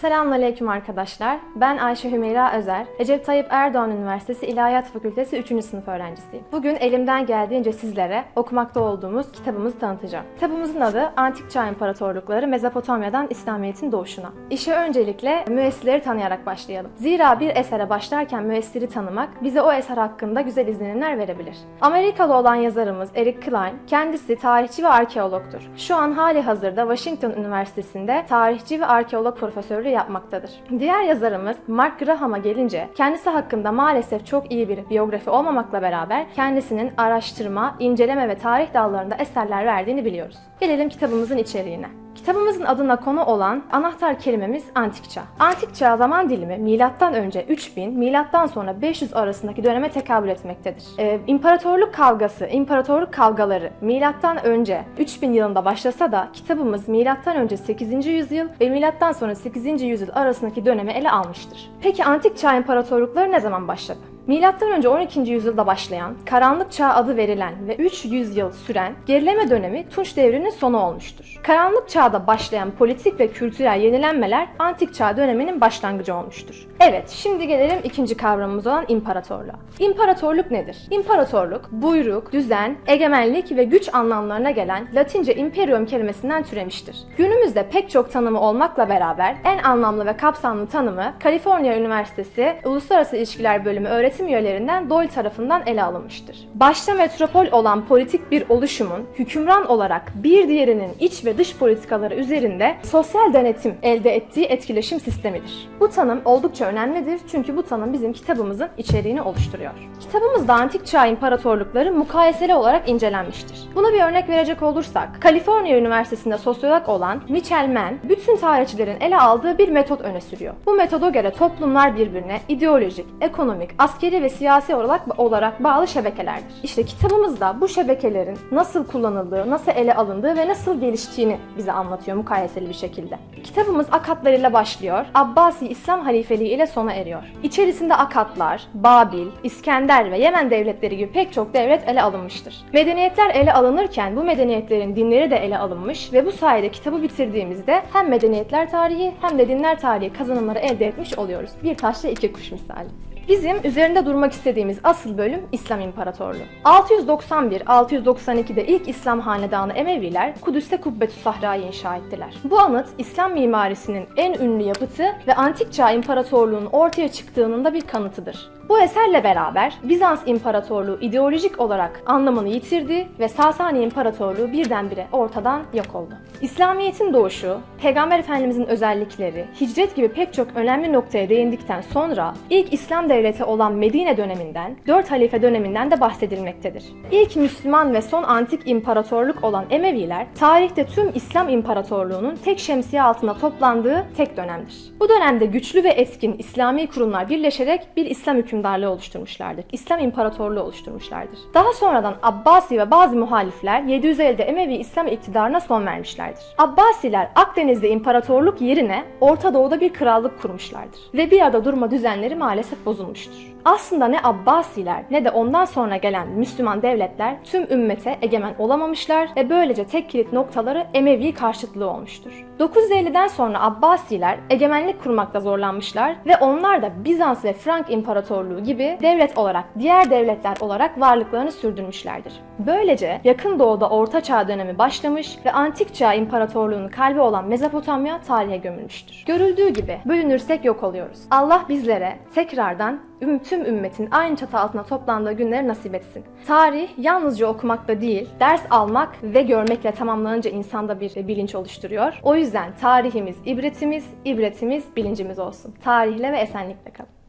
Selamünaleyküm arkadaşlar. Ben Ayşe Hümeyra Özer. Recep Tayyip Erdoğan Üniversitesi İlahiyat Fakültesi 3. sınıf öğrencisiyim. Bugün elimden geldiğince sizlere okumakta olduğumuz kitabımızı tanıtacağım. Kitabımızın adı Antik Çağ İmparatorlukları Mezopotamya'dan İslamiyet'in doğuşuna. İşe öncelikle müessirleri tanıyarak başlayalım. Zira bir esere başlarken müessiri tanımak bize o eser hakkında güzel izlenimler verebilir. Amerikalı olan yazarımız Eric Klein kendisi tarihçi ve arkeologtur. Şu an hali hazırda Washington Üniversitesi'nde tarihçi ve arkeolog profesörlüğü yapmaktadır. Diğer yazarımız Mark Graham'a gelince kendisi hakkında maalesef çok iyi bir biyografi olmamakla beraber kendisinin araştırma, inceleme ve tarih dallarında eserler verdiğini biliyoruz. Gelelim kitabımızın içeriğine. Kitabımızın adına konu olan anahtar kelimemiz antik çağ. Antik çağ zaman dilimi milattan önce 3000, milattan sonra 500 arasındaki döneme tekabül etmektedir. Ee, imparatorluk kavgası, imparatorluk kavgaları milattan önce 3000 yılında başlasa da kitabımız milattan önce 8. yüzyıl ve milattan sonra 8. yüzyıl arasındaki dönemi ele almıştır. Peki antik çağ imparatorlukları ne zaman başladı? Önce 12. yüzyılda başlayan, Karanlık Çağ adı verilen ve 300 yıl süren gerileme dönemi Tunç Devri'nin sonu olmuştur. Karanlık Çağ'da başlayan politik ve kültürel yenilenmeler Antik Çağ döneminin başlangıcı olmuştur. Evet, şimdi gelelim ikinci kavramımız olan imparatorluğa. İmparatorluk nedir? İmparatorluk, buyruk, düzen, egemenlik ve güç anlamlarına gelen Latince imperium kelimesinden türemiştir. Günümüzde pek çok tanımı olmakla beraber en anlamlı ve kapsamlı tanımı Kaliforniya Üniversitesi Uluslararası İlişkiler Bölümü öğretim üyelerinden Doyle tarafından ele alınmıştır. Başta metropol olan politik bir oluşumun hükümran olarak bir diğerinin iç ve dış politikaları üzerinde sosyal denetim elde ettiği etkileşim sistemidir. Bu tanım oldukça önemlidir çünkü bu tanım bizim kitabımızın içeriğini oluşturuyor. Kitabımızda antik çağ imparatorlukları mukayeseli olarak incelenmiştir. Buna bir örnek verecek olursak, Kaliforniya Üniversitesi'nde sosyolog olan Mitchell Mann, bütün tarihçilerin ele aldığı bir metot öne sürüyor. Bu metoda göre toplumlar birbirine ideolojik, ekonomik, askeri ve siyasi olarak, olarak bağlı şebekelerdir. İşte kitabımızda bu şebekelerin nasıl kullanıldığı, nasıl ele alındığı ve nasıl geliştiğini bize anlatıyor mukayeseli bir şekilde. Kitabımız Akatlarıyla başlıyor, Abbasi İslam halifeliği ile sona eriyor. İçerisinde Akatlar, Babil, İskender ve Yemen devletleri gibi pek çok devlet ele alınmıştır. Medeniyetler ele alınırken bu medeniyetlerin dinleri de ele alınmış ve bu sayede kitabı bitirdiğimizde hem medeniyetler tarihi hem de dinler tarihi kazanımları elde etmiş oluyoruz. Bir taşla iki kuş misali. Bizim üzerinde durmak istediğimiz asıl bölüm İslam İmparatorluğu. 691-692'de ilk İslam hanedanı Emeviler Kudüs'te Kubbetü Sahra'yı inşa ettiler. Bu anıt İslam mimarisinin en ünlü yapıtı ve Antik Çağ İmparatorluğu'nun ortaya çıktığının da bir kanıtıdır. Bu eserle beraber Bizans İmparatorluğu ideolojik olarak anlamını yitirdi ve Sasani İmparatorluğu birdenbire ortadan yok oldu. İslamiyet'in doğuşu, Peygamber Efendimizin özellikleri, hicret gibi pek çok önemli noktaya değindikten sonra ilk İslam devleti olan Medine döneminden, 4 halife döneminden de bahsedilmektedir. İlk Müslüman ve son antik imparatorluk olan Emeviler, tarihte tüm İslam İmparatorluğu'nun tek şemsiye altında toplandığı tek dönemdir. Bu dönemde güçlü ve etkin İslami kurumlar birleşerek bir İslam hükümdarlığı oluşturmuşlardır. İslam İmparatorluğu oluşturmuşlardır. Daha sonradan Abbasi ve bazı muhalifler 750'de Emevi İslam iktidarına son vermişlerdir. Abbasiler Akdeniz'de imparatorluk yerine Orta Doğu'da bir krallık kurmuşlardır. Ve bir arada durma düzenleri maalesef bozulmuştur. Aslında ne Abbasiler ne de ondan sonra gelen Müslüman devletler tüm ümmete egemen olamamışlar ve böylece tek kilit noktaları Emevi karşıtlığı olmuştur. 950'den sonra Abbasiler egemenlik kurmakta zorlanmışlar ve onlar da Bizans ve Frank İmparatorluğu gibi devlet olarak diğer devletler olarak varlıklarını sürdürmüşlerdir. Böylece yakın doğuda Orta Çağ dönemi başlamış ve Antik Çağ İmparatorluğu'nun kalbi olan Mezopotamya tarihe gömülmüştür. Görüldüğü gibi bölünürsek yok oluyoruz. Allah bizlere tekrardan üm- tüm ümmetin aynı çatı altına toplandığı günleri nasip etsin. Tarih yalnızca okumakta değil, ders almak ve görmekle tamamlanınca insanda bir bilinç oluşturuyor. O yüzden tarihimiz ibretimiz, ibretimiz bilincimiz olsun. Tarihle ve esenlikle kalın.